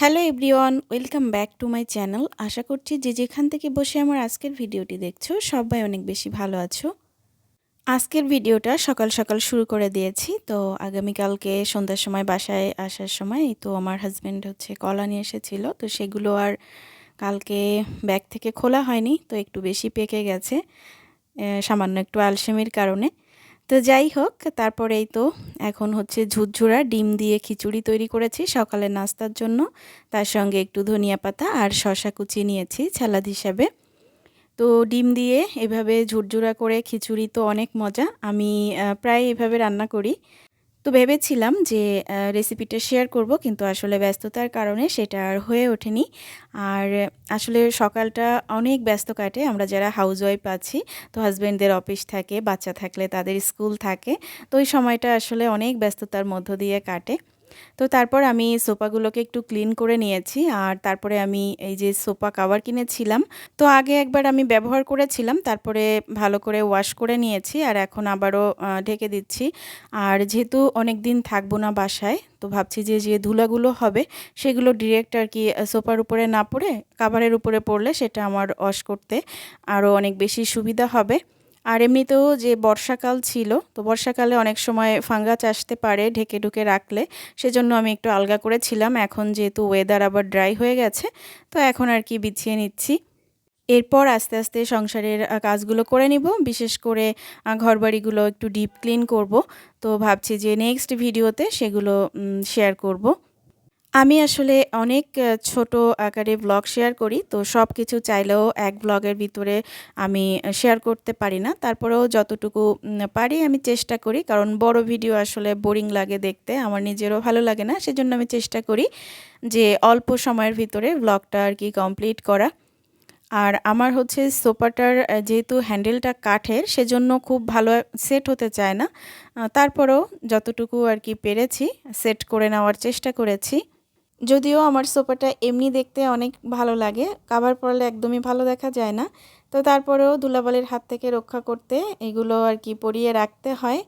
Hello everyone, welcome back to my channel. আশা করছি যে যেখান থেকে বসে আমার আজকের ভিডিওটি দেখছ, সবাই অনেক বেশি ভালো আছো। আজকের ভিডিওটা সকাল সকাল শুরু করে দিয়েছি। তো আগামীকালকে সন্ধ্যার সময় বাসায় আসার সময় তো আমার হাজব্যান্ড হচ্ছে কলা নিয়ে এসেছিল, তো সেগুলো আর কালকে ব্যাগ থেকে খোলা হয়নি, তো একটু বেশি পেকে গেছে সামান্য একটু আলসেমির কারণে। তো যাই হোক তারপরেই তো এখন হচ্ছে ঝুরঝুরা ডিম দিয়ে খিচুড়ি তৈরি করেছি সকালে নাস্তার জন্য। তার সঙ্গে একটু ধনিয়া পাতা আর শশা কুচি নিয়েছি ছালাদ হিসাবে। তো ডিম দিয়ে এভাবে ঝুরঝুরা করে খিচুড়ি তো অনেক মজা। আমি প্রায় এভাবে রান্না করি। তো ভেবেছিলাম যে রেসিপিটা শেয়ার করব, কিন্তু আসলে ব্যস্ততার কারণে সেটা আর হয়ে ওঠেনি। আর আসলে সকালটা অনেক ব্যস্ত কাটে। আমরা যারা হাউস ওয়াইফ আছি, তো হাজব্যান্ডদের অফিস থাকে, বাচ্চা থাকলে তাদের স্কুল থাকে। তো ওই সময়টা আসলে অনেক ব্যস্ততার মধ্য দিয়ে কাটে। তো তারপর আমি সোফাগুলোকে একটু ক্লিন করে নিয়েছি আর তারপরে আমি এই যে সোফা কাভার কিনেছিলাম, তো আগে একবার আমি ব্যবহার করেছিলাম, তারপরে ভালো করে ওয়াশ করে নিয়েছি আর এখন আবারও ঢেকে দিচ্ছি। আর যেহেতু অনেক দিন থাকব না বাসায়, তো ভাবছি যে যে ধুলাগুলো হবে সেগুলো ডিরেক্ট আর কি সোফার উপরে না পড়ে, কাভারের উপরে পড়লে সেটা আমার ওয়াশ করতে আরও অনেক বেশি সুবিধা হবে। আর এমনিতেও যে বর্ষাকাল ছিল, তো বর্ষাকালে অনেক সময় ফাঙ্গাস আসতে পারে ঢেকে ঢুকে রাখলে। সেজন্য আমি একটু আলগা করেছিলাম। এখন যেহেতু ওয়েদার আবার ড্রাই হয়ে গেছে, তো এখন আর কি বিছিয়ে নিচ্ছি। এরপর আস্তে আস্তে সংসারের কাজগুলো করে নিব। বিশেষ করে ঘরবাড়িগুলো একটু ডিপ ক্লিন করব। তো ভাবছি যে নেক্সট ভিডিওতে সেগুলো শেয়ার করব। আমি আসলে অনেক ছোট আকারে ব্লগ শেয়ার করি। তো সব কিছু চাইলেও এক ব্লগের ভিতরে আমি শেয়ার করতে পারি না। তারপরেও যতটুকু পারি আমি চেষ্টা করি। কারণ বড় ভিডিও আসলে বোরিং লাগে দেখতে। আমার নিজেরও ভালো লাগে না। সেজন্য আমি চেষ্টা করি যে অল্প সময়ের ভিতরে ব্লগটা আর কি কমপ্লিট করা। আর আমার হচ্ছে সোফাটার যেহেতু হ্যান্ডেলটা কাঠের, সেজন্য খুব ভালো সেট হতে চায় না। তারপরেও যতটুকু আর কি পেরেছি সেট করে নেওয়ার চেষ্টা করেছি। যদিও আমার সোফাটা এমনি দেখতে অনেক ভালো লাগে, কাবার পরলে একদমই ভালো দেখা যায় না। তো তারপরেও দুলাবালির হাত থেকে রক্ষা করতে এগুলো আর কি পরিয়ে রাখতে হয়।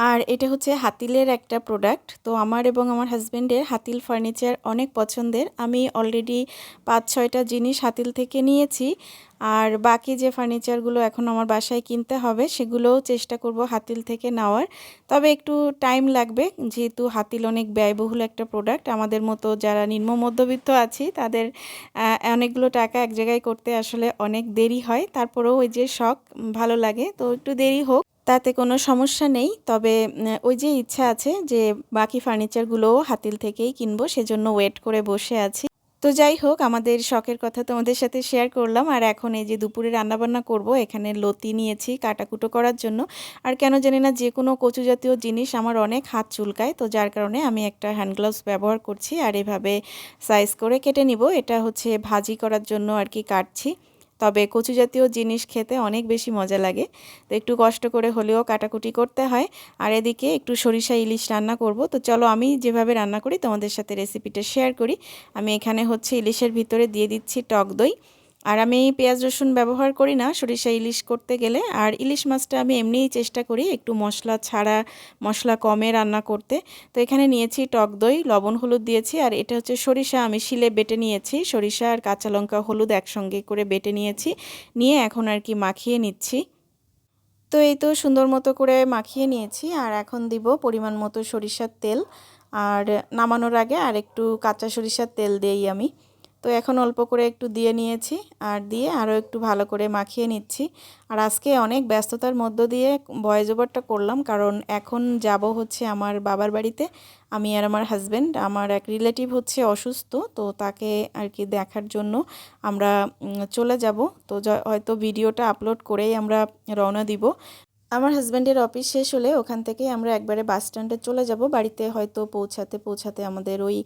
আর এটা হচ্ছে হাতিলের একটা প্রোডাক্ট তো আমার এবং আমার হাজব্যান্ডের হাতিল ফার্নিচার অনেক পছন্দের। আমি অলরেডি পাঁচ, ছয়টা জিনিস হাতিল থেকে নিয়েছি। আর বাকি যে ফার্নিচারগুলো এখন আমার বাসায় কিনতে হবে, সেগুলোও চেষ্টা করব হাতিল থেকে নেওয়ার। তবে একটু টাইম লাগবে, যেহেতু হাতিল অনেক ব্যয়বহুল একটা প্রোডাক্ট আমাদের মতো যারা নিম্ন মধ্যবিত্ত আছি, তাদের অনেকগুলো টাকা এক জায়গায় করতে আসলে অনেক দেরি হয়। তারপরেও ওই যে শখ, ভালো লাগে। তো একটু দেরি হোক। তাতে কোনো সমস্যা নেই। তবে ওই যে ইচ্ছা আছে যে বাকি ফার্নিচারগুলোও হাতিল থেকেই কিনবো, সেজন্য ওয়েট করে বসে আছি। তো যাই হোক, আমাদের শখের কথা তোমাদের সাথে শেয়ার করলাম। আর এখন এই যে দুপুরে রান্নাবান্না করব, এখানে লতি নিয়েছি কাটাকুটো করার জন্য। আর কেন জানি না, যে কোনো কচু জাতীয় জিনিস আমার অনেক হাত চুলকায়, তো যার কারণে আমি একটা হ্যান্ড গ্লাভস ব্যবহার করছি। আর এভাবে সাইজ করে কেটে নিব। এটা হচ্ছে ভাজি করার জন্য আর কি কাটছি। তবে কচু জাতীয় জিনিস খেতে অনেক বেশি মজা লাগে। তো একটু কষ্ট করে হলেও কাটাকুটি করতে হয়। আর এদিকে একটু সরিষা ইলিশ রান্না করব। তো চলো আমি যেভাবে রান্না করি তোমাদের সাথে রেসিপিটা শেয়ার করি। আমি এখানে হচ্ছে ইলিশের ভিতরে দিয়ে দিচ্ছি টক দই। আর আমি পেঁয়াজ রসুন ব্যবহার করি না, সরিষা ইলিশ করতে গেলে। আর ইলিশ মাছটা আমি এমনিই চেষ্টা করি একটু মশলা ছাড়া, মশলা কমে রান্না করতে। তো এখানে নিয়েছি টক দই, লবণ, হলুদ দিয়েছি। আর এটা হচ্ছে সরিষা, আমি শিলে বেটে নিয়েছি। সরিষা আর কাঁচা লঙ্কা, হলুদ একসঙ্গে করে বেটে নিয়েছি। নিয়ে এখন আর কি মাখিয়ে নিচ্ছি। তো এই তো সুন্দর মতো করে মাখিয়ে নিয়েছি। আর এখন দিব পরিমাণ মতো সরিষার তেল। আর নামানোর আগে আর একটু কাঁচা সরিষার তেল দিই আমি। তো এখন অল্প করে একটু দিয়ে নিয়েছি আর দিয়ে আরও একটু ভালো করে মাখিয়ে নিচ্ছি। আর আজকে অনেক ব্যস্ততার মধ্য দিয়ে ভয়েস ওভারটা করলাম, কারণ এখন যাব হচ্ছে আমার বাবার বাড়িতে, আমি আর আমার হাজব্যান্ড আমার এক রিলেটিভ হচ্ছে অসুস্থ, তো তাকে আর কি দেখার জন্য আমরা চলে যাব। তো হয়তো ভিডিওটা আপলোড করেই আমরা রওনা দিব। আমার হাজব্যান্ডের অফিস শেষ হলে ওখান থেকে আমরা একবারে বাস স্ট্যান্ডে চলে যাব। বাড়িতে হয়তো পৌঁছাতে পৌঁছাতে আমাদের ওই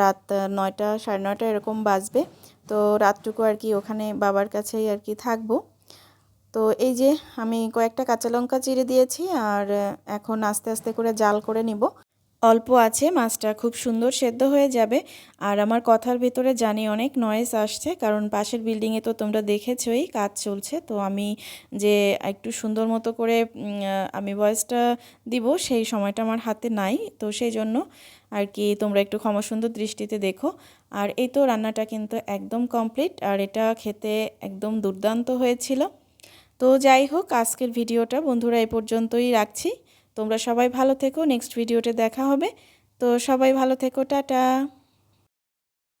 রাত নয়টা, সাড়ে নয়টা এরকম বাজবে। তো রাতটুকু আর কি ওখানে বাবার কাছেই আর কি থাকব। তো এই যে আমি কয়েকটা কাঁচা লঙ্কা চিড়ে দিয়েছি আর এখন আস্তে আস্তে করে জাল করে নিব। অল্প আছে, মাছটা খুব সুন্দর সেদ্ধ হয়ে যাবে। আর আমার কথার ভিতরে জানি অনেক নয়েজ আসছে, কারণ পাশের বিল্ডিংয়ে তো তোমরা দেখেছোই কাজ চলছে। তো আমি যে একটু সুন্দর মতো করে আমি ভয়েসটা দিব, সেই সময়টা আমার হাতে নাই। তো সেই জন্য আর কি তোমরা একটু ক্ষমা সুন্দর দৃষ্টিতে দেখো। আর এই তো রান্নাটা কিন্তু একদম কমপ্লিট আর এটা খেতে একদম দুর্দান্ত হয়েছিল। তো যাই হোক, আজকের ভিডিওটা বন্ধুরা এ পর্যন্তই রাখছি। তোমরা সবাই ভালো থেকো নেক্সট ভিডিওতে দেখা হবে। তো সবাই ভালো থেকো টাটা।